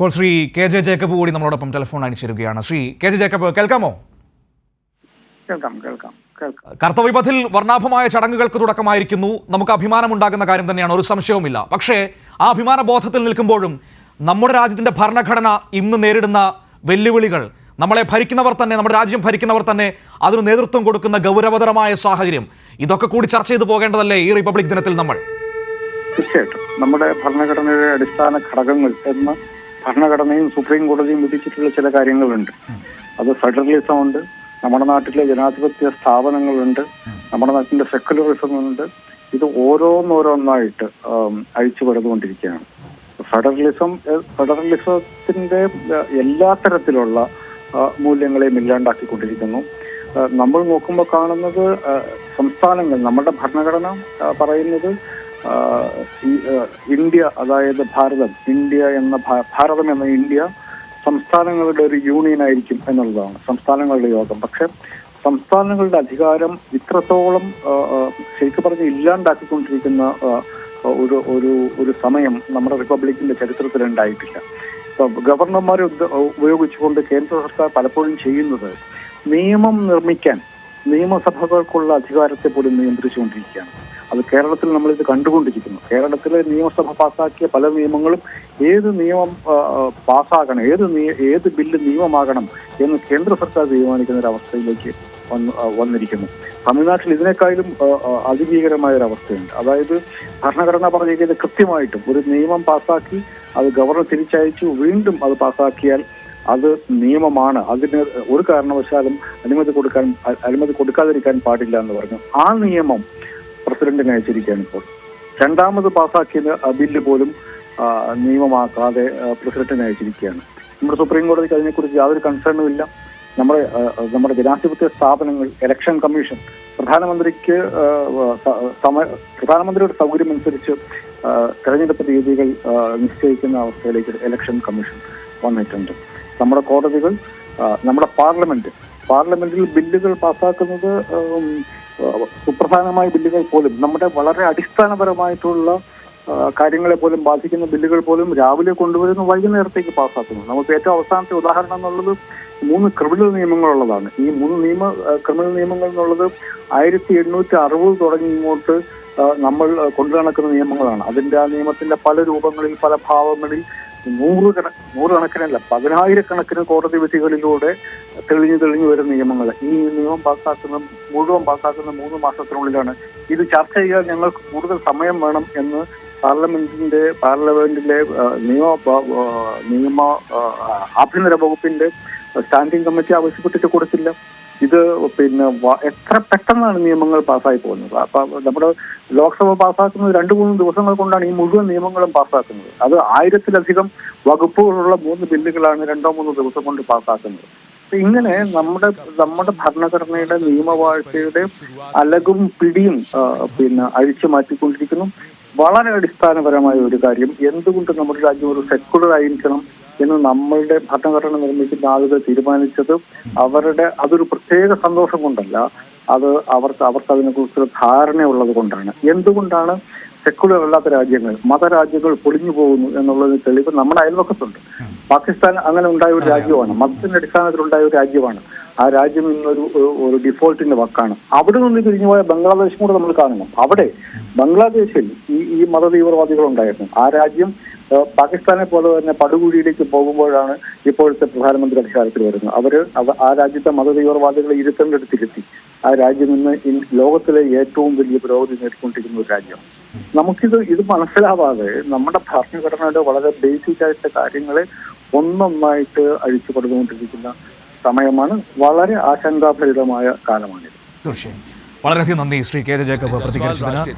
ഇപ്പോൾ Shri K J Jacob കൂടി നമ്മളോടൊപ്പം ടെലിഫോൺ അണിച്ചിരുകയാണ് ശ്രീ കെ ജെ ജേക്കബ് കേൾക്കാമോ? കേൾക്കാം കേൾക്കാം കേൾക്കാം. കർത്തവ്യപഥിൽ വർണാഭമായ ചടങ്ങുകൾക്ക് തുടക്കമായിരിക്കുന്നു. നമുക്ക് അഭിമാനമുണ്ടാകുന്ന കാര്യം തന്നെയാണ് ഒരു സംശയവുമില്ല. പക്ഷേ ആ അഭിമാന ബോധത്തിൽ നിൽക്കുമ്പോഴും നമ്മുടെ രാജ്യത്തിന്റെ ഭരണഘടന ഇന്ന് നേരിടുന്ന വെല്ലുവിളികൾ നമ്മളെ ഭരിക്കുന്നവർ തന്നെ നമ്മുടെ രാജ്യം ഭരിക്കുന്നവർ തന്നെ അതിന് നേതൃത്വം കൊടുക്കുന്ന ഗൗരവതരമായ സാഹചര്യം ഇതൊക്കെ കൂടി ചർച്ച ചെയ്തു പോകേണ്ടതല്ലേ ഈ റിപ്പബ്ലിക് ദിനത്തിൽ നമ്മൾ? തീർച്ചയായിട്ടും. നമ്മുടെ ഭരണഘടനയുടെ അടിസ്ഥാന ഘടകങ്ങൾ എന്ന് ഭരണഘടനയും സുപ്രീം കോടതിയും വിധിച്ചിട്ടുള്ള ചില കാര്യങ്ങളുണ്ട്. അത് ഫെഡറലിസം ഉണ്ട് നമ്മുടെ നാട്ടിലെ ജനാധിപത്യ സ്ഥാപനങ്ങളുണ്ട് നമ്മുടെ നാട്ടിന്റെ സെക്കുലറിസം ഉണ്ട് ഇത് ഓരോന്നോരോന്നായിട്ട് അഴിച്ചു പെടുന്നുകൊണ്ടിരിക്കുകയാണ് ഫെഡറലിസം ഫെഡറലിസത്തിന്റെ എല്ലാ തരത്തിലുള്ള മൂല്യങ്ങളെയും ഇല്ലാണ്ടാക്കിക്കൊണ്ടിരിക്കുന്നു. നമ്മൾ നോക്കുമ്പോൾ കാണുന്നത് സംസ്ഥാനങ്ങൾ നമ്മുടെ ഭരണഘടന പറയുന്നത് ഇന്ത്യ അതായത് ഭാരതം ഇന്ത്യ എന്ന ഭാരതം എന്ന ഇന്ത്യ സംസ്ഥാനങ്ങളുടെ ഒരു യൂണിയൻ ആയിരിക്കും എന്നുള്ളതാണ് സംസ്ഥാനങ്ങളുടെ യോഗം. പക്ഷെ സംസ്ഥാനങ്ങളുടെ അധികാരം ഇത്രത്തോളം ശരിക്കും പറഞ്ഞ് ഇല്ലാണ്ടാക്കിക്കൊണ്ടിരിക്കുന്ന ഒരു ഒരു ഒരു സമയം നമ്മുടെ റിപ്പബ്ലിക്കിന്റെ ചരിത്രത്തിൽ ഉണ്ടായിട്ടില്ല. ഗവർണർമാരെ ഉപയോഗിച്ചുകൊണ്ട് കേന്ദ്ര സർക്കാർ പലപ്പോഴും ചെയ്യുന്നത് നിയമം നിർമ്മിക്കാൻ നിയമസഭകൾക്കുള്ള അധികാരത്തെ പോലും നിയന്ത്രിച്ചുകൊണ്ടിരിക്കുകയാണ്. അത് കേരളത്തിൽ നമ്മൾ ഇത് കണ്ടുകൊണ്ടിരിക്കുന്നു. കേരളത്തിലെ നിയമസഭ പാസാക്കിയ പല നിയമങ്ങളും ഏത് നിയമം പാസ്സാകണം ഏത് ഏത് ബില്ല് നിയമമാകണം എന്ന് കേന്ദ്ര സർക്കാർ തീരുമാനിക്കുന്ന ഒരു അവസ്ഥയിലേക്ക് വന്ന് വന്നിരിക്കുന്നു. തമിഴ്നാട്ടിൽ ഇതിനേക്കാളും അതിഭീകരമായ ഒരു അവസ്ഥയുണ്ട് അതായത് ഭരണഘടന പറഞ്ഞിരിക്കുന്നത് കൃത്യമായിട്ടും ഒരു നിയമം പാസാക്കി അത് ഗവർണർ തിരിച്ചയച്ചു വീണ്ടും അത് പാസ്സാക്കിയാൽ അത് നിയമമാണ്. അതിന് ഒരു കാരണവശാലും അനുമതി കൊടുക്കാൻ അനുമതി കൊടുക്കാതിരിക്കാൻ പാടില്ല എന്ന് പറഞ്ഞു. ആ നിയമം പ്രസിഡന്റിനെ അയച്ചിരിക്കുകയാണ് ഇപ്പോൾ. രണ്ടാമത് പാസാക്കിയ ബില്ല് പോലും നിയമമാക്കാതെ പ്രസിഡന്റിനെ അയച്ചിരിക്കുകയാണ് നമ്മുടെ സുപ്രീം കോടതിക്ക് അതിനെക്കുറിച്ച് യാതൊരു കൺസേണും ഇല്ല. നമ്മുടെ നമ്മുടെ ജനാധിപത്യ സ്ഥാപനങ്ങൾ ഇലക്ഷൻ കമ്മീഷൻ പ്രധാനമന്ത്രിക്ക് പ്രധാനമന്ത്രിയുടെ സൗകര്യം അനുസരിച്ച് തെരഞ്ഞെടുപ്പ് തീയതികൾ നിശ്ചയിക്കുന്ന അവസ്ഥയിലേക്ക് ഇലക്ഷൻ കമ്മീഷൻ വന്നിട്ടുണ്ട്. നമ്മുടെ കോടതികൾ നമ്മുടെ പാർലമെന്റ്. പാർലമെന്റിൽ ബില്ലുകൾ പാസ്സാക്കുന്നത് സുപ്രധാനമായ ബില്ലുകൾ പോലും നമ്മുടെ വളരെ അടിസ്ഥാനപരമായിട്ടുള്ള കാര്യങ്ങളെ പോലും ബാധിക്കുന്ന ബില്ലുകൾ പോലും രാവിലെ കൊണ്ടുവരുന്നു വൈകുന്നേരത്തേക്ക് പാസ്സാക്കുന്നു. നമുക്ക് ഏറ്റവും അവസാനത്തെ ഉദാഹരണം എന്നുള്ളത് മൂന്ന് ക്രിമിനൽ നിയമങ്ങളുള്ളതാണ്. ഈ മൂന്ന് നിയമ ക്രിമിനൽ നിയമങ്ങൾ എന്നുള്ളത് ആയിരത്തി എണ്ണൂറ്റി അറുപത് തുടങ്ങി ഇങ്ങോട്ട് നമ്മൾ കൊണ്ടു നടക്കുന്ന നിയമങ്ങളാണ്. അതിന്റെ ആ നിയമത്തിന്റെ പല രൂപങ്ങളിൽ പല ഭാവങ്ങളിൽ നൂറുകണ നൂറുകണക്കിനല്ല പതിനായിരക്കണക്കിന് കോടതി വിധികളിലൂടെ തെളിഞ്ഞു തെളിഞ്ഞു വരുന്ന നിയമങ്ങൾ. ഈ നിയമം പാസ്സാക്കുന്ന മുഴുവൻ പാസ്സാക്കുന്ന മൂന്ന് മാസത്തിനുള്ളിലാണ്. ഇത് ചർച്ച ചെയ്യാൻ ഞങ്ങൾക്ക് കൂടുതൽ സമയം വേണം എന്ന് പാർലമെന്റിന്റെ പാർലമെന്റിലെ നിയമ നിയമ ആഭ്യന്തര വകുപ്പിന്റെ സ്റ്റാൻഡിംഗ് കമ്മിറ്റി ആവശ്യപ്പെട്ടിട്ട് കൊടുത്തില്ല. ഇത് പിന്നെ എത്ര പെട്ടെന്നാണ് നിയമങ്ങൾ പാസ്സായി പോകുന്നത്? അപ്പൊ നമ്മുടെ ലോക്സഭ പാസ്സാക്കുന്നത് രണ്ട് മൂന്ന് ദിവസങ്ങൾ കൊണ്ടാണ് ഈ മുഴുവൻ നിയമങ്ങളും പാസ്സാക്കുന്നത്. അത് ആയിരത്തിലധികം വകുപ്പുകളുള്ള മൂന്ന് ബില്ലുകളാണ് രണ്ടോ മൂന്നോ ദിവസം കൊണ്ട് പാസ്സാക്കുന്നത്. ഇങ്ങനെ നമ്മുടെ നമ്മുടെ ഭരണഘടനയുടെ നിയമവാഴ്ചയുടെ അലകും പിടിയും പിന്നെ അഴിച്ചു മാറ്റിക്കൊണ്ടിരിക്കുന്നു. വളരെ അടിസ്ഥാനപരമായ ഒരു കാര്യം എന്തുകൊണ്ട് നമ്മുടെ രാജ്യം ഒരു സെക്കുലർ ആയിരിക്കണം എന്ന് നമ്മളുടെ ഭരണഘടന നിർമ്മിക്കുന്ന ആളുകൾ തീരുമാനിച്ചത് അവരുടെ അതൊരു പ്രത്യേക സന്തോഷം കൊണ്ടല്ല. അത് അവർക്ക് അവർക്ക് അതിനെക്കുറിച്ചൊരു ധാരണയുള്ളത് കൊണ്ടാണ്. എന്തുകൊണ്ടാണ് സെക്കുലർ അല്ലാത്ത രാജ്യങ്ങൾ മതരാജ്യങ്ങൾ പൊളിഞ്ഞു പോകുന്നു എന്നുള്ളതിന് തെളിവ് നമ്മുടെ അയൽവക്കത്തുണ്ട്. പാകിസ്ഥാൻ അങ്ങനെ ഉണ്ടായ ഒരു രാജ്യമാണ്. മതത്തിന്റെ അടിസ്ഥാനത്തിൽ ഉണ്ടായ ഒരു രാജ്യമാണ്. ആ രാജ്യം ഇന്നൊരു ഒരു- ഡിഫോൾട്ടിന്റെ വക്കാണ്. അവിടെ നിന്ന് തിരിഞ്ഞു പോയ ബംഗ്ലാദേശും കൂടെ നമ്മൾ കാണണം അവിടെ ബംഗ്ലാദേശിൽ ഈ ഈ മത തീവ്രവാദികൾ ഉണ്ടായിരുന്നു. ആ രാജ്യം പാകിസ്ഥാനെ പോലെ തന്നെ പടുകുഴിയിലേക്ക് പോകുമ്പോഴാണ് ഇപ്പോഴത്തെ പ്രധാനമന്ത്രി അധികാരത്തിൽ വരുന്നത്. അവർ ആ രാജ്യത്തെ മത തീവ്രവാദികളെ ഇരുത്തേണ്ടടുത്തിരുത്തി ആ രാജ്യം ഇന്ന് ലോകത്തിലെ ഏറ്റവും വലിയ പുരോഗതി നേടിക്കൊണ്ടിരിക്കുന്ന ഒരു രാജ്യം നമുക്കിത് ഇത് മനസ്സിലാവാതെ നമ്മുടെ ഭരണഘടനയുടെ വളരെ ബേസിക് ആയിട്ടുള്ള കാര്യങ്ങളെ ഒന്നൊന്നായിട്ട് അഴിച്ചു കൊടുത്തുകൊണ്ടിരിക്കുന്ന സമയമാണ് വളരെ ആശങ്കാഭരിതമായ കാലമാണിത്. തീർച്ചയായും. വളരെയധികം നന്ദി ശ്രീ കെ ജെ ജേക്കബ് പ്രതികരിച്ചതിന്.